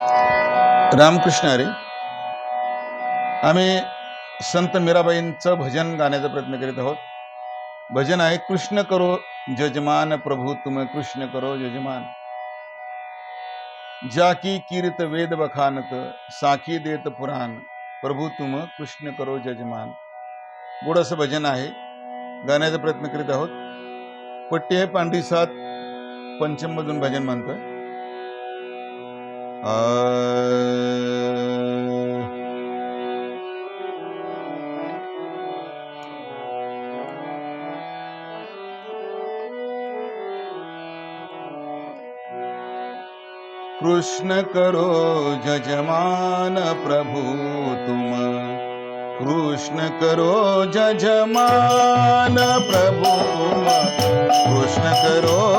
रामकृष्ण अरे आम्ही संत मीराबाईंचं भजन गाण्याचा प्रयत्न करीत आहोत. भजन आहे कृष्ण करो जजमान प्रभू तुम कृष्ण करो जजमान जाकी कीर्त वेद बखानत साखी देत पुराण प्रभू तुम कृष्ण करो जजमान गोड असं भजन आहे गाण्याचा प्रयत्न करीत आहोत. पट्टी आहे पांढरी सात पंचम मधून भजन म्हणतोय कृष्ण करो जजमान प्रभु तुम। कृष्ण करो जजमान प्रभु तुम। कृष्ण करो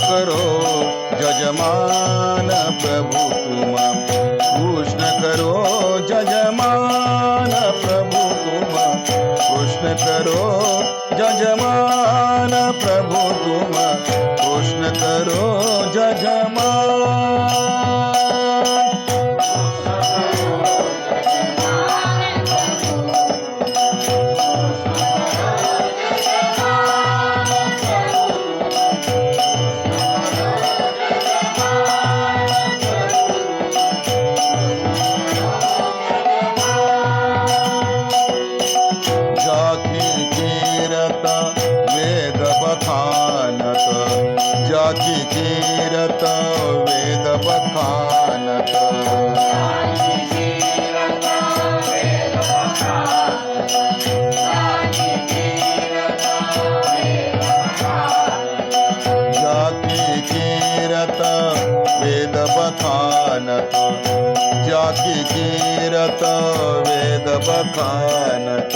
करो जजमान प्रभु तुम। कृष्ण करो जजमान प्रभु तुम। कृष्ण करो जजमान प्रभु तुम। कृष्ण करो जजमान बखानत जाकी कीरत वेद बखानत जाकी कीरत वेद बखानत जाकी कीरत वेद बखानत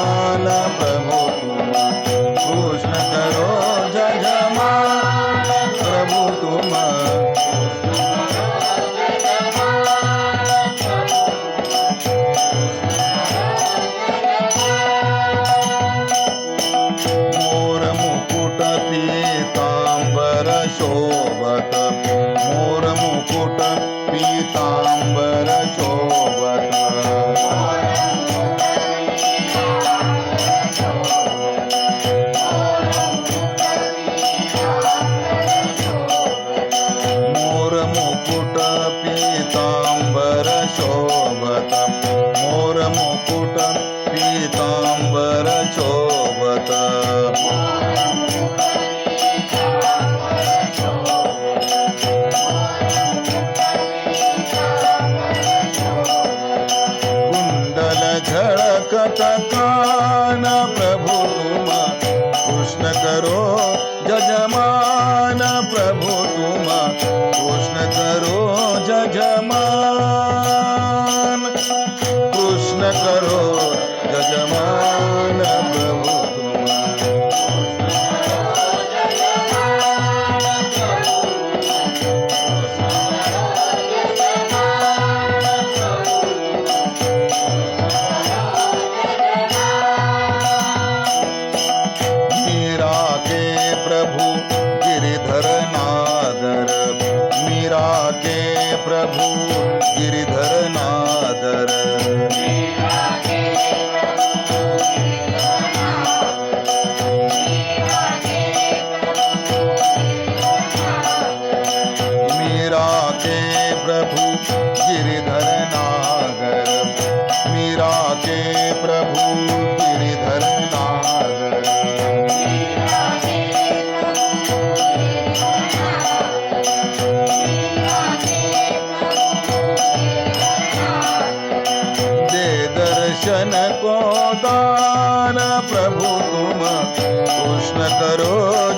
శోభత మోరముకుట పీతాంబర శోభత. कुंडल झळकत कान प्रभु तुम कृष्ण करो जजमान प्रभु तुम कृष्ण करो जजमान प्रभु गिरिधर नादर। मीरा के प्रभु गिरिधर नागर। मीरा के प्रभु गिरिधर दे दर्शन को दान प्रभु तुम कृष्ण करो